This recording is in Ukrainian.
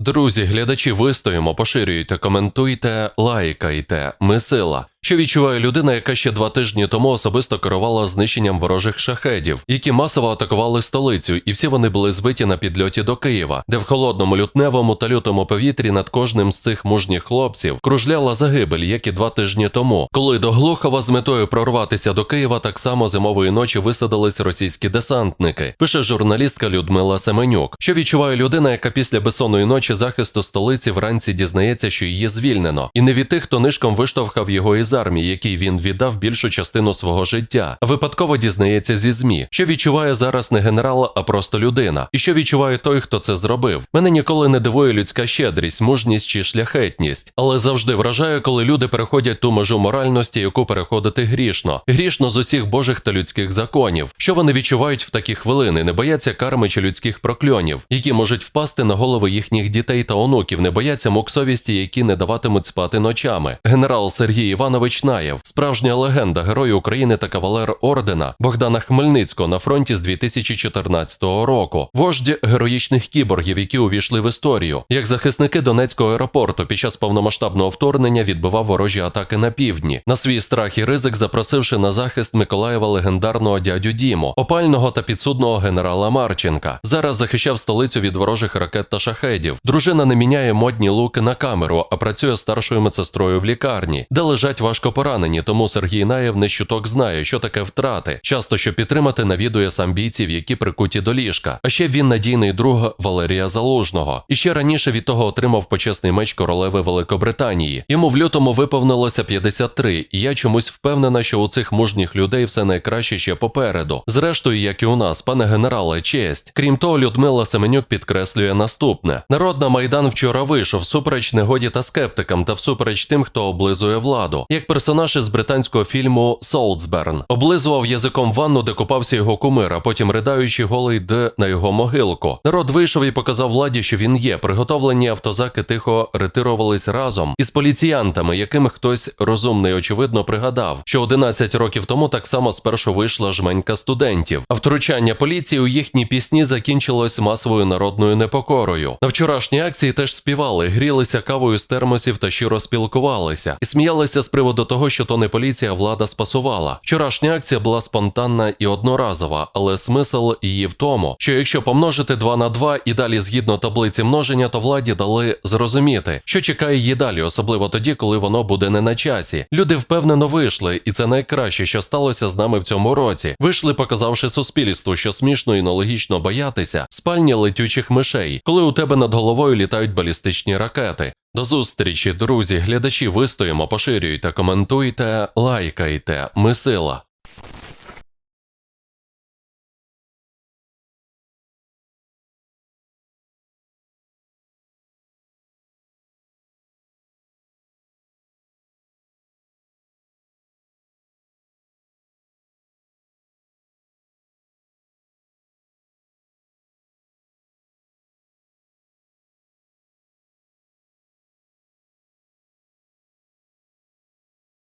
Друзі, глядачі, вистоїмо, поширюйте, коментуйте, лайкайте. Ми сила. Що відчуває людина, яка ще два тижні тому особисто керувала знищенням ворожих шахедів, які масово атакували столицю, і всі вони були збиті на підльоті до Києва, де в холодному лютневому та лютому повітрі над кожним з цих мужніх хлопців кружляла загибель, як і два тижні тому, коли до Глухова з метою прорватися до Києва так само зимової ночі висадились російські десантники. Пише журналістка Людмила Семенюк. Що відчуває людина, яка після безсонної ночі захисту столиці вранці дізнається, що її звільнено, і не від тих, хто нишком виштовхав його із армії, який він віддав більшу частину свого життя, випадково дізнається зі змі, що відчуває зараз не генерал, а просто людина, і що відчуває той, хто це зробив. Мене ніколи не дивує людська щедрість, мужність чи шляхетність, але завжди вражає, коли люди переходять ту межу моральності, яку переходити грішно, грішно з усіх божих та людських законів. Що вони відчувають в такі хвилини, не бояться карми чи людських прокльонів, які можуть впасти на голови їхніх дітей та онуків, не бояться мук совісті, які не даватимуть спати ночами. Генерал Сергій Іванович Наєв, справжня легенда, герой України та кавалер ордена Богдана Хмельницького на фронті з 2014 року, вождь героїчних кіборгів, які увійшли в історію, як захисники Донецького аеропорту під час повномасштабного вторгнення відбивав ворожі атаки на півдні, на свій страх і ризик запросивши на захист Миколаєва легендарного дядю Діму, опального та підсудного генерала Марченка. Зараз захищав столицю від ворожих ракет та шахедів. Дружина не міняє модні луки на камеру, а працює старшою медсестрою в лікарні, де лежать важко поранені. Тому Сергій Наєв не щуток знає, що таке втрати. Часто що підтримати навідує сам бійців, які прикуті до ліжка. А ще він надійний друг Валерія Залужного. І ще раніше від того отримав почесний меч королеви Великобританії. Йому в лютому виповнилося 53, і я чомусь впевнена, що у цих мужніх людей все найкраще ще попереду. Зрештою, як і у нас, пане генерале, честь. Крім того, Людмила Семенюк підкреслює наступне: народ на майдан вчора вийшов всупереч негоді та скептикам, та всупереч тим, хто облизує владу, як персонаж із британського фільму Солтсберн облизував язиком ванну, де купався його кумир, а потім ридаючи голий йде на його могилку. Народ вийшов і показав владі, що він є. Приготовлені автозаки тихо ретирувались разом із поліціянтами, яким хтось розумний, очевидно, пригадав, що 11 років тому так само спершу вийшла жменька студентів. А втручання поліції у їхні пісні закінчилось масовою народною непокорою. На вчорашній акції теж співали, грілися кавою з термосів та щиро спілкувалися і сміялися з приводу того, що то не поліція, влада спасувала. Вчорашня акція була спонтанна і одноразова, але смисл її в тому, що якщо помножити 2 на 2 і далі згідно таблиці множення, то владі дали зрозуміти, що чекає її далі, особливо тоді, коли воно буде не на часі. Люди впевнено вийшли, і це найкраще, що сталося з нами в цьому році. Вийшли, показавши суспільству, що смішно і нелогічно боятися спальні летючих мишей, коли у тебе над головою літають балістичні ракети. До зустрічі, друзі, глядачі, вистоїмо, поширюйте, коментуйте, лайкайте. Ми сила.